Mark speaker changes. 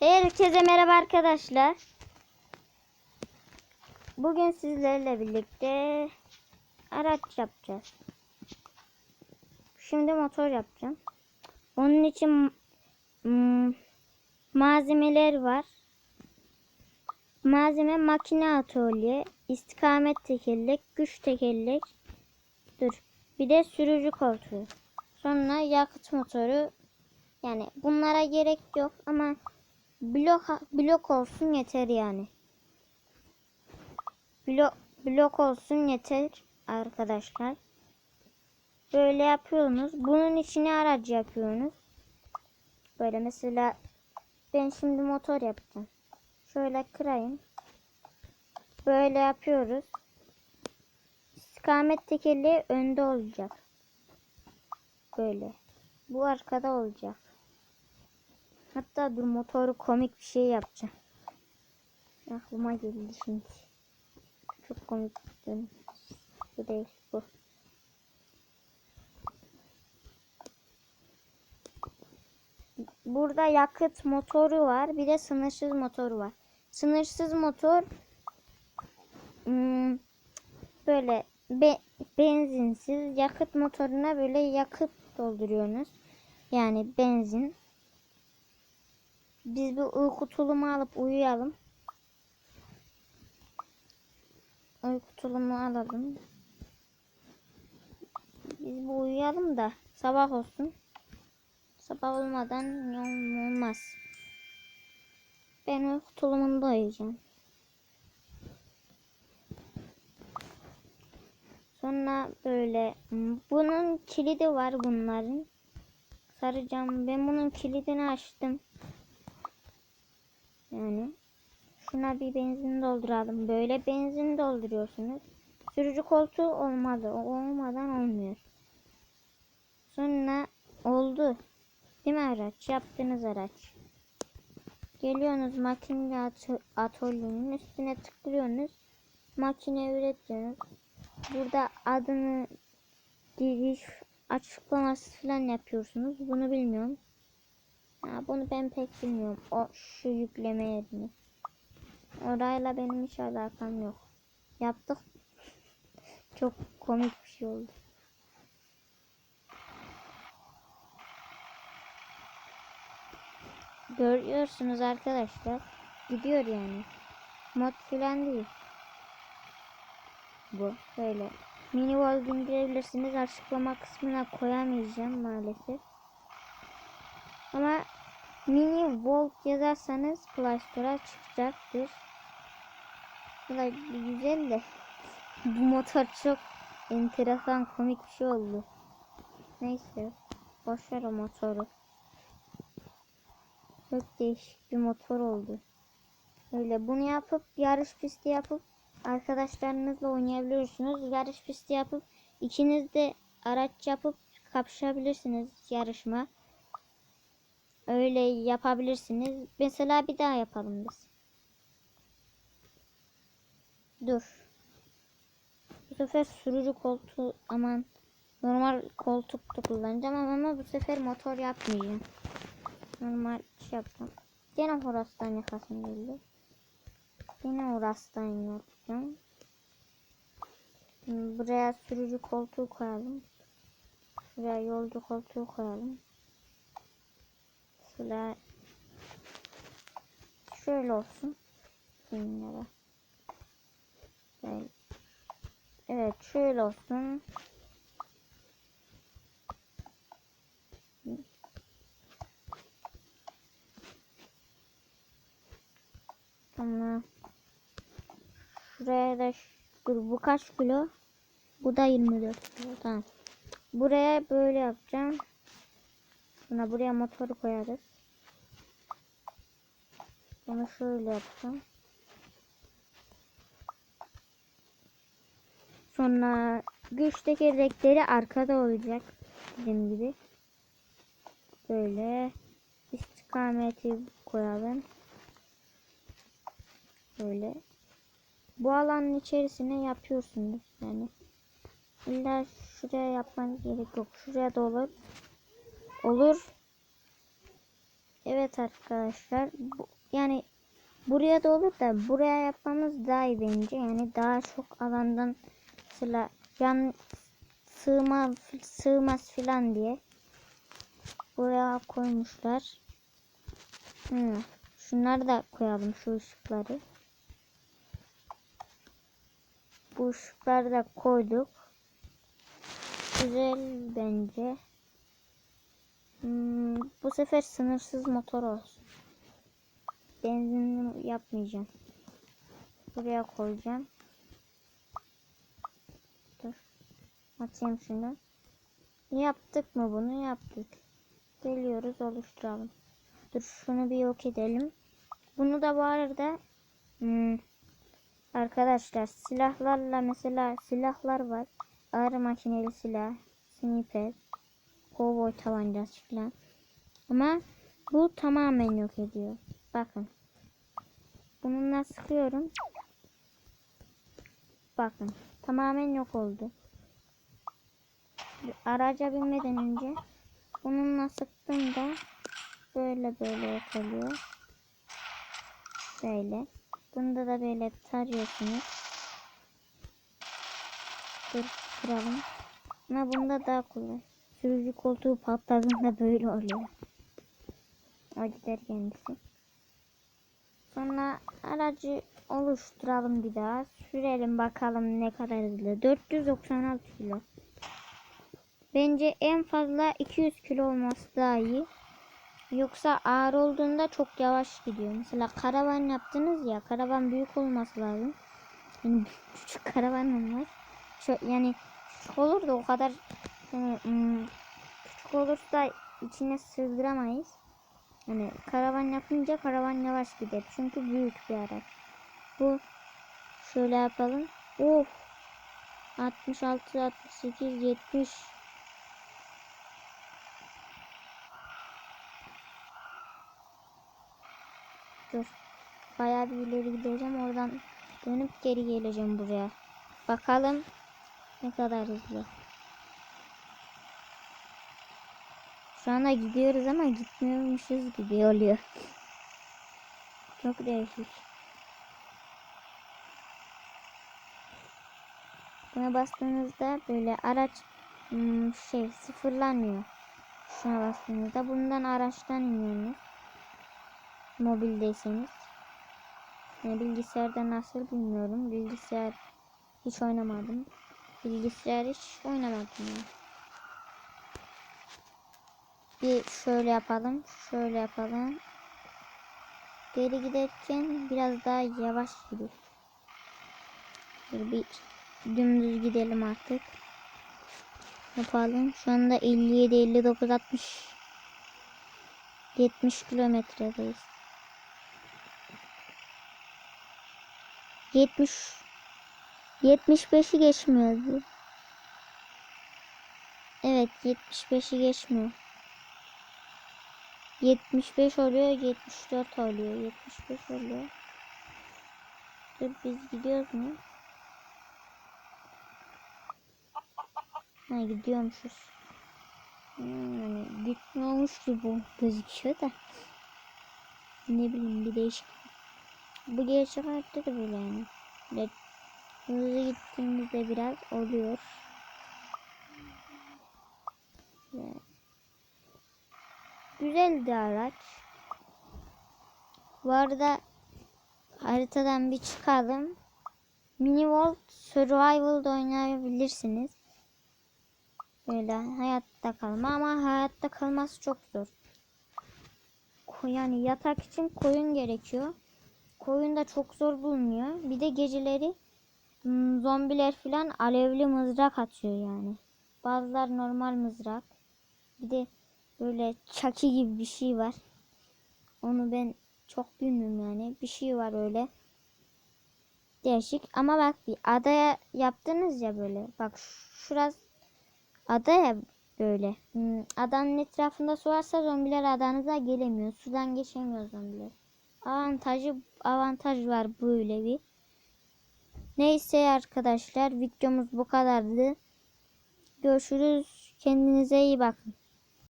Speaker 1: Herkese merhaba arkadaşlar. Bugün sizlerle birlikte araç yapacağız. Şimdi motor yapacağım. Onun için malzemeler var. Malzeme makine atölye, istikamet tekerlek, güç tekerlek. Dur. Bir de sürücü koltuğu. Sonra yakıt motoru. Yani bunlara gerek yok ama blok blok olsun yeter yani. Blok blok olsun yeter arkadaşlar. Böyle yapıyorsunuz. Bunun içine aracı yapıyorsunuz. Böyle mesela ben şimdi motor yapacağım. Şöyle kırayım. Böyle yapıyoruz. İstikamet tekerleği önde olacak. Böyle. Bu arkada olacak. Hatta bir motoru komik bir şey yapacağım. Aklıma geldi şimdi. Çok komik. bir şey. Bu değil bu. Burada yakıt motoru var. Bir de sınırsız motoru var. Sınırsız motor hmm, böyle be, benzinsiz yakıt motoruna böyle yakıt dolduruyorsunuz. Yani benzin. Biz bir uyku tulumu alıp uyuyalım. Uyku tulumu alalım. Biz bu uyuyalım da sabah olsun. Sabah olmadan olmaz. Ben uyku tulumunda uyuyacağım. Sonra böyle bunun kilidi var bunların. Saracağım. Ben bunun kilidini açtım. Yani şuna bir benzin dolduralım. Böyle benzin dolduruyorsunuz. Sürücü koltuğu olmadı. O olmadan olmuyor. Sonra oldu. Değil mi araç? Yaptığınız araç. Geliyorsunuz makine atölyenin üstüne tıklıyorsunuz. Makine üretiyorsunuz. Burada adını giriş açıklaması falan yapıyorsunuz. Bunu bilmiyorum. Ha, bunu ben pek bilmiyorum. O şu yükleme yerini. Orayla benim hiç alakam yok. Yaptık. Çok komik bir şey oldu. Görüyorsunuz arkadaşlar. Gidiyor yani. Mod filan değil. Bu böyle. Mini World indirebilirsiniz. Açıklama kısmına koyamayacağım maalesef. Ama Mini Volt yazarsanız Play Store'a çıkacaktır. Bu da güzel de bu motor çok enteresan komik bir şey oldu. Neyse boşver o motoru. Çok değişik bir motor oldu. Öyle bunu yapıp yarış pisti yapıp arkadaşlarınızla oynayabilirsiniz. Yarış pisti yapıp ikiniz de araç yapıp kapışabilirsiniz yarışma. Öyle yapabilirsiniz. Mesela bir daha yapalım biz. Dur. Bu sefer sürücü koltuğu aman normal koltuk da kullanacağım ama bu sefer motor yapmayacağım. Normal şey yapacağım. Gene horastan yakasım geldi. Yine horastan yapacağım. Buraya sürücü koltuğu koyalım. Şuraya yolcu koltuğu koyalım. Şöyle şöyle olsun. Bin lira. Böyle. Evet şöyle olsun. Tamam. Şuraya da dur bu kaç kilo? Bu da 24 kilo. Tamam. Buraya böyle yapacağım. Buna buraya motoru koyarız. Bunu şöyle yapacağım. Sonra güç tekerlekleri arkada olacak. Dediğim gibi. Böyle istikameti koyalım. Böyle. Bu alanın içerisine yapıyorsunuz yani. İlla şuraya yapmanız gerek yok. Şuraya da olur. Olur. Evet arkadaşlar. Bu, yani buraya da olur da buraya yapmamız daha iyi bence. Yani daha çok alandan sıla yan sığma sığmaz filan diye buraya koymuşlar. Hı. Şunları da koyalım şu ışıkları. Bu ışıkları da koyduk. Güzel bence. Hmm, bu sefer sınırsız motor olsun. Benzinli yapmayacağım. Buraya koyacağım. Dur. Atayım şunu. Yaptık mı bunu? Yaptık. Geliyoruz oluşturalım. Dur şunu bir yok edelim. Bunu da bu arada hmm, arkadaşlar silahlarla mesela silahlar var. Ağır makineli silah, sniper, kovboy tabancası falan. Ama bu tamamen yok ediyor. Bakın. Bununla sıkıyorum. Bakın. Tamamen yok oldu. Araca binmeden önce bununla sıktığımda böyle böyle yok oluyor. Böyle. Bunda da böyle tarıyorsunuz. Dur kıralım. Ama bunda daha kolay. Sürücü koltuğu patladığında böyle oluyor. O gider kendisi. Sonra aracı oluşturalım bir daha. Sürelim bakalım ne kadar hızlı. 496 kilo. Bence en fazla 200 kilo olması daha iyi. Yoksa ağır olduğunda çok yavaş gidiyor. Mesela karavan yaptınız ya. Karavan büyük olması lazım. Yani küçük karavanım var. Şu, yani küçük olur da o kadar yani, hmm, küçük olursa içine sığdıramayız. Yani karavan yapınca karavan yavaş gider. Çünkü büyük bir araç. Bu şöyle yapalım. Of. 66, 68, 70. Dur. Bayağı bir ileri gideceğim. Oradan dönüp geri geleceğim buraya. Bakalım ne kadar hızlı. Şu anda gidiyoruz ama gitmiyormuşuz gibi oluyor. Çok değişik. Buna bastığınızda böyle araç hmm, şey sıfırlanıyor. Şuna bastığınızda bundan araçtan iniyorsunuz. Mobildeyseniz. Yani bilgisayarda nasıl bilmiyorum. Bilgisayar hiç oynamadım. Bilgisayar hiç oynamadım. Yani. Bir şöyle yapalım. Şöyle yapalım. Geri giderken biraz daha yavaş. Böyle bir dümdüz gidelim artık. Yapalım. Şu anda 57, 59, 60 70 kilometredeyiz. 70 75'i geçmiyordu. Evet 75'i geçmiyor. 75 oluyor 74 oluyor 75 oluyor. Dur biz gidiyoruz mu? Ha gidiyormuşuz. Hmm, yani gitmiyormuş gibi gözüküyor da. Ne bileyim bir değişik. Bu gerçek hayatta da böyle yani. Böyle hızlı gittiğimizde biraz oluyor. Ve güzeldi araç. Bu arada haritadan bir çıkalım. Mini World Survival'da oynayabilirsiniz. Böyle hayatta kalma ama hayatta kalması çok zor. Yani yatak için koyun gerekiyor. Koyun da çok zor bulunuyor. Bir de geceleri hmm, zombiler falan alevli mızrak atıyor yani. Bazılar normal mızrak. Bir de böyle çaki gibi bir şey var. Onu ben çok bilmiyorum yani. Bir şey var öyle. Değişik ama bak bir adaya yaptınız ya böyle. Bak şurası ada ya böyle. Hmm, adanın etrafında su varsa zombiler adanıza gelemiyor. Sudan geçemiyor zombiler. Avantajı avantaj var böyle bir. Neyse arkadaşlar videomuz bu kadardı. Görüşürüz. Kendinize iyi bakın.